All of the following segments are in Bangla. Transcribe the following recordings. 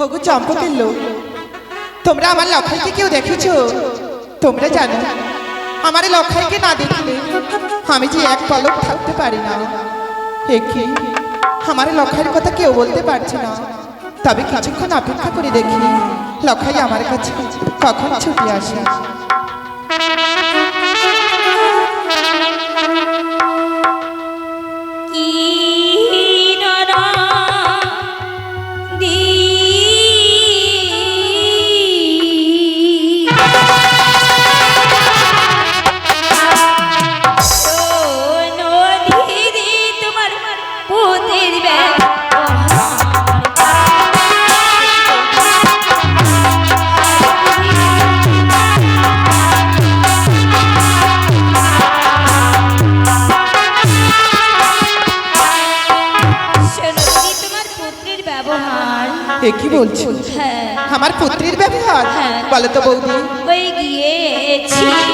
হগু চম্পকের লোক, তোমরা আমার লখাইকে কেউ দেখেছ? তোমরা জানো, আমার লখাইকে না দেখলে আমি যে এক পলক থাকতে পারি না। একে আমার লখাইয়ের কথা কেউ বলতে পারছে না। তবে কিছুক্ষণ অপেক্ষা করে দেখি লখাই আমার কাছে কখন ছুটে আসে। এ কি বলছো? হ্যাঁ। আমার পুত্রের ব্যবহার? হ্যাঁ। বলো তো বৌদি। ওই গিয়েছিলাম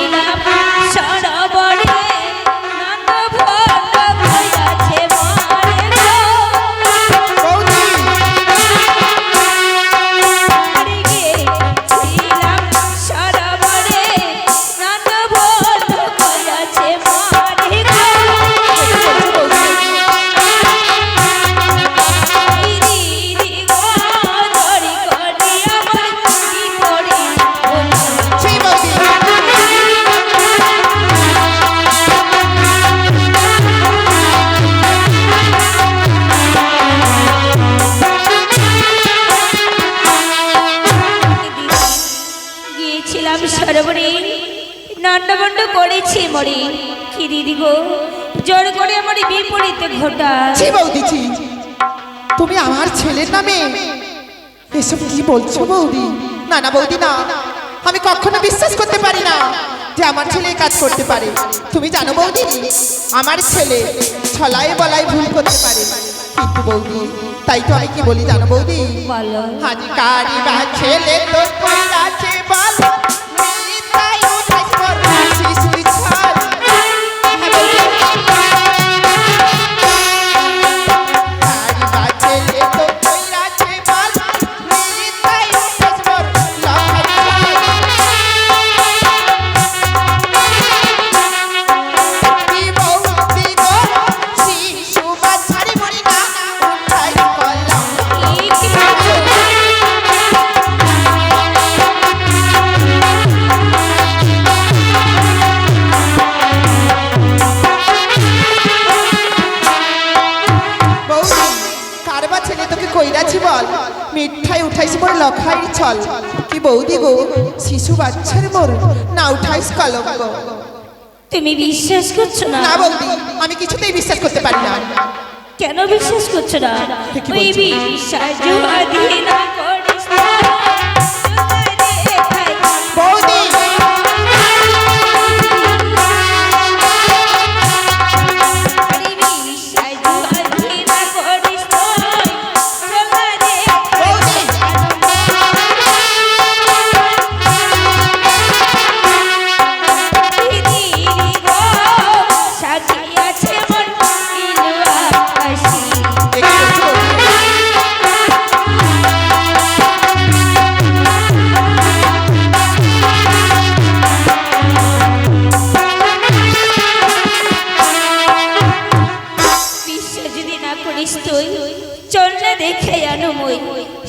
আমার ঘটা ছি বৌদি ছি। তুমি আমার ছেলের নামে এসব কি বলছো বৌদি? না না বৌদি না। আমি কখনো বিশ্বাস করতে পারি না যে আমার ছেলে কাজ করতে পারে। তুমি জানো বৌদি আমার ছেলে ছলায় বলায় ভুল করতে পারে। কিন্তু বৌদি তাই তো আমি কি বলি জানো বৌদি? হাজি কারি বা ছেলে তো কইরাছে বলো। ছল। কি বৌদি গো শিশু বাচ্চার মোর না উঠাইস কলঙ্ক। তুমি বিশ্বাস করছ না? না বৌদি আমি কিছুতেই বিশ্বাস করতে পারি না। কেন বিশ্বাস করছ না? ওই? বিশ্বাস যদি দিয়ে না,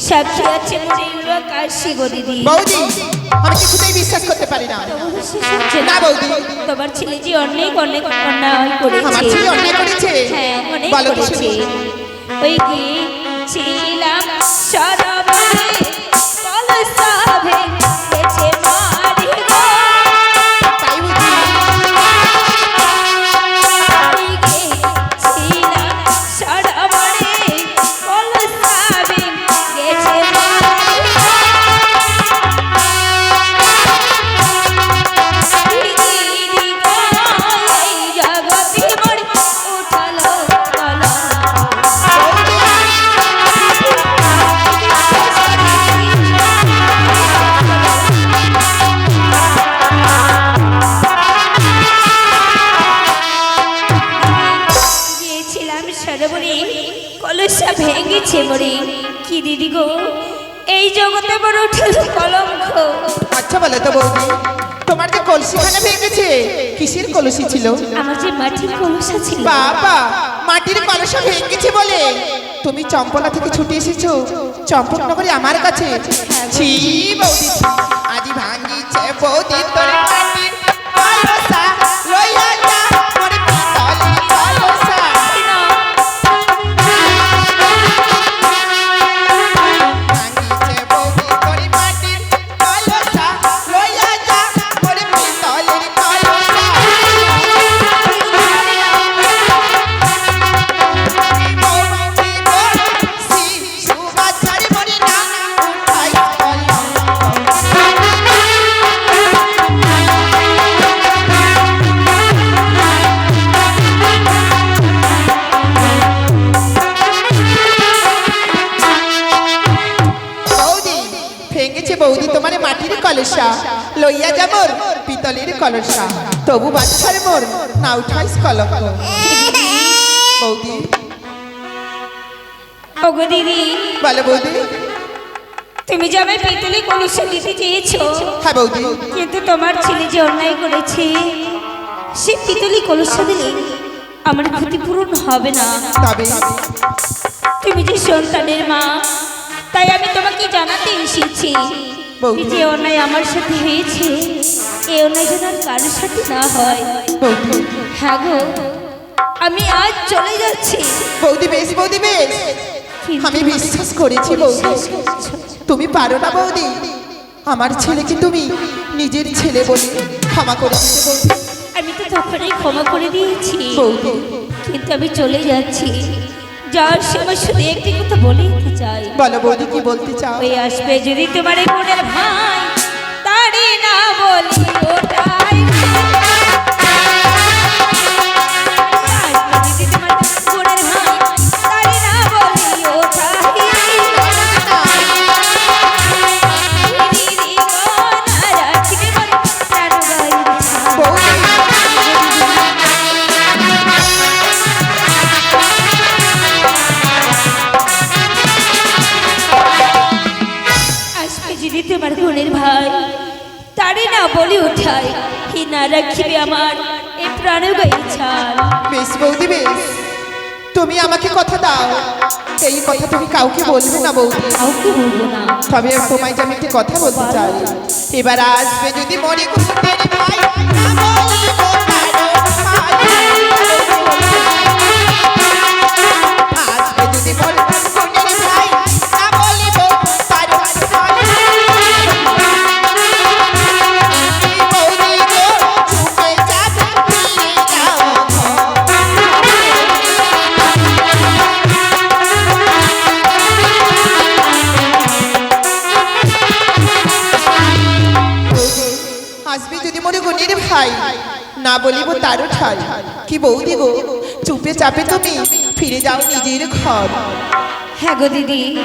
সাক্ষী আছে কাশি গো দিদি? বৌদি আমি কিছুতেই বিশ্বাস করতে পারি না। না বৌদি। তোমার ছেলে যে অনেক অনেক অন্যায় আমার করেছে ছেলে অন্যায় করেছে। হ্যাঁ অনেক করেছে। ওই কি ছিলাম সরবরে কলসা কি দিদি গো এই জগতে বড় উঠেল কলঙ্ক। আচ্ছা বলে তো বৌদি তোমার যে কলসিখানা ভেঙেছে কিসের কলসি ছিল? আমার যে মাটির কলসা ছিল। বাবা মাটির কলসা ভেঙেছে বলে। তুমি চম্পলা থেকে ছুটে এসেছ চম্পকনগরে আমার কাছে। ছি বৌদি। আজি ভাঙিছে বৌদি তোর পিতলের কলসা। তবু বাচ্চার মোর না উঠাইস কলক বৌদি। ওগো দিদি। বলো বৌদি। তুমি যে আমায় পিতলে কলসা দিতে চেয়েছো হ্যাঁ বৌদি। কিন্তু তোমার ছেলে যে অন্যায় করেছে সে পিতলি কলসা দিলে আমার ক্ষতিপূরণ হবে না। তবে। তুমি যে সন্তানের মা তাই আমি তোমাকে জানাতে এসেছি। যে অন্যায় আমার সাথে হয়েছে। এই অন্যায় যেন আর কারোর সাথে না হয়। হ্যাঁ গো আমি আজ চলে যাচ্ছি। বৌদি বেশ বৌদি বেশ। আমি বিশ্বাস করেছি বৌদি। তুমি পারো না বৌদি। আমার ছেলেকে তুমি নিজের ছেলে বলে ক্ষমা করে দিতে বৌদি। আমি তো তখনই ক্ষমা করে দিয়েছি। বৌদি। কিন্তু আমি চলে যাচ্ছি। যাওয়ার সময় শুধু একটি কথা বলে দিতে চাই। বলো বৌদি কি বলতে চাও? ওই আসবে যদি তোমার এই বোনের ভাই। তারে না বলি ওটাই আসবে যদি তোমার বোনের ভাই, তারে না বলি উঠাই না কি না রাখিবে আমার এ প্রাণে গাইছাল বেশ বৌদি বেশ তুমি আমাকে কথা দাও। এই কথা তুমি কাউকে বলবে না বৌদি। কাউকে বলব না। তবে তোমায় যে আমি একটি কথা বলতে চাই। এবার আসবে যদি মনে করতেন মনে গুণের ভাই না বলিব তারও ঠাই। কি বৌদি গো চুপে চাপে তুমি ফিরে যাও নিজের ঘর। হ্যাঁ গো দিদি।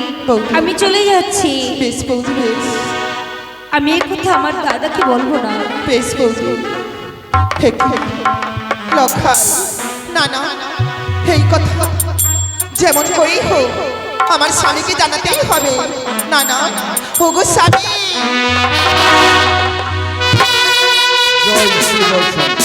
আমি চলে যাচ্ছি। বেশ বৌদি বেশ। আমি এই কথা আমার দাদাকে বলব না। বেশ বৌদি। হেক হেক না না। এই কথা। যেমন করেই হোক আমার স্বামীকে জানাতেই হবে। না না। ওগো স্বামী। জয় শ্রী বৈষ্ণব